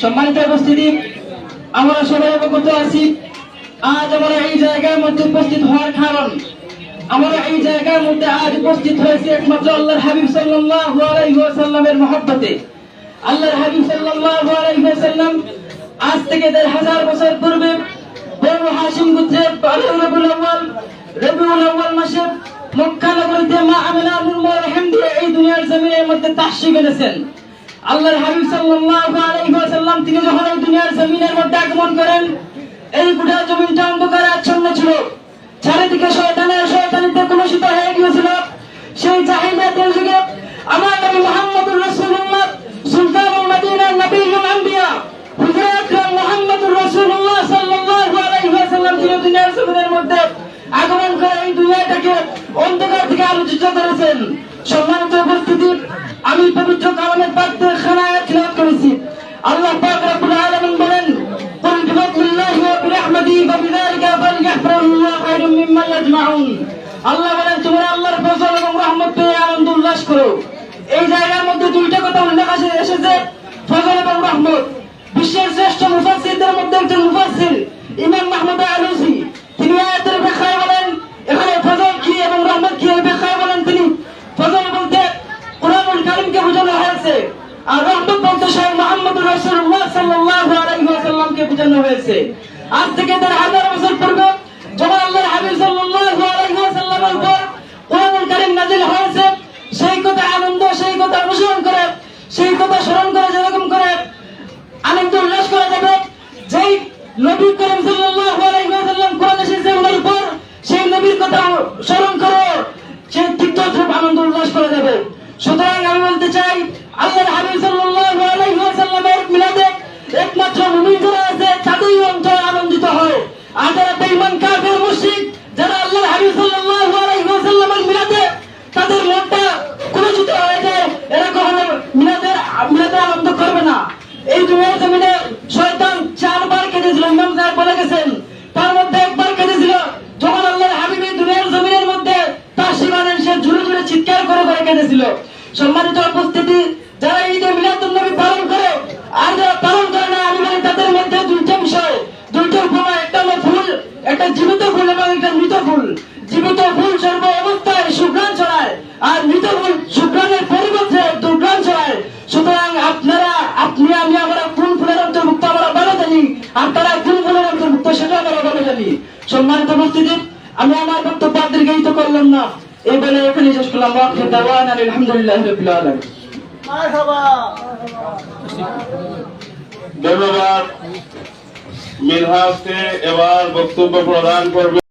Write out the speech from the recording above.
সম্মানিত উপস্থিতি, আমরা সবাই অবগত আছি, আজ আমরা এই জায়গার মধ্যে উপস্থিত হওয়ার কারণ। আমরা এই জায়গার মধ্যে আজ উপস্থিত হয়েছে একমাত্র আল্লাহর হাবিব সাল্লাল্লাহু আলাইহি মহব্বতে। আল্লাহর হাবিব সাল্লাল্লাহু আলাইহি আজ থেকে দেড় হাজার বছর পূর্বে বনু হাশিম গোত্রের রবিউল আউয়াল রবিউল আউয়াল মাসে মক্কা নগরীতে মা আমিনা রহিম দিয়ে এই দুনিয়ার জমিনের মধ্যে তাশরিফ এনেছেন আল্লাহর হাবিব সাল্লাল্লাহু আলাইহি ওয়াসাল্লাম, তিনি যখন এই দুনিয়ার জমিনের মধ্যে আগমন করেন, এই গোটা জমিনটা অন্ধকারে আচ্ছন্ন ছিল। চারিদিকে শয়তানের শয়তানিতে কলুষিত হয়ে গিয়েছিল। সেই জাহিলিয়াতের যুগে আমার নবী মুহাম্মদুর রাসূলুল্লাহ, সুলতানুল মদিনার নবীউল আম্বিয়া আকরাম মুহাম্মদুর রাসূলুল্লাহ সাল্লাল্লাহু আলাইহি ওয়াসাল্লাম তিনি দুনিয়ার জমিনের মধ্যে আগমন করে এই দুনিয়াটাকে অন্ধকার থেকে আলোচিত করেছেন। সম্মানিত উপস্থিতি, আমি পবিত্র কালামের আজমাউন। আল্লাহ বলেন, তোমরা আল্লাহর ফজল এবং রহমত পেয়ে আনন্দ উল্লাস করো। এই জায়গার মধ্যে দুইটা কথা উল্লেখ আছে, এসেছে ফজল এবং রহমত। বিশ্বের শ্রেষ্ঠ মুফাসসিরদের মধ্যে একজন মুফাসসির, ইমাম মাহমুদ আলুসি তিনি আয়াতের ব্যাখ্যায় বলেন, এখানে ফজল কি এবং রহমত কি ব্যাখ্যায় বলেন তিনি। ফজল বলতে কোরআন কারীমকে বোঝানো হয়েছে, আর রহমত বলতে স্বয়ং মোহাম্মদ রসুল্লাহ সাল্লাহ আলাইহি ওয়াসাল্লামকে বোঝানো হয়েছে। আজ থেকে তার হাজার বছর পূর্বে, যখন আল্লাহ হাবিব সাল্লাল্লাহু আলাইহি ওয়াসাল্লামের উপর কোরআনুল কারীম নাযিল হয়েছে। সেই কথা আনন্দ, সেই কথা অনুসরণ করে, সেই কথা স্মরণ করে যেরকম করে আনন্দ উল্লাস করা যাবে, যেই নবী করিম সাল্লাল্লাহু আলাইহি ওয়াসাল্লাম কোরআন এসেছে ওনার উপর, সেই নবীর কথা স্মরণ করো সেই তীর্থ আনন্দ উল্লাস করা যাবে। সুতরাং আমি বলতে চাই, আল্লাহর হাবিব সাল্লাল্লাহু আলাইহি ওয়াসাল্লামের মিলাদে একমাত্র মুমিন যারা আছে, তাদেরই এই দুনিয়ার জমিনে শয়তান চারবার কেঁদেছিল, ইমাম বলে গেছেন। তার মধ্যে একবার কেঁদেছিল, যখন আল্লাহর হাবিব এই দুনিয়ার জমিনের মধ্যে তার সীমানের সে জুড়ে জুড়ে চিৎকার করে করে কেঁদেছিল। সম্মানিত উপস্থিতি, যারা ঈদে মিলাদুল নবী পালন করে, আর যারা পালন করে না, আমি মানে তাদের মধ্যে দুইটা সম্মানিত উপস্থিতি আমি আমার বক্তব্য দীর্ঘায়িত করলাম না। এই বলে এখানে শেষ করলাম। আলহামদুলিল্লাহ রবিল আলম ধন্যবাদ। মিনহাজকে এবার বক্তব্য প্রদান করবে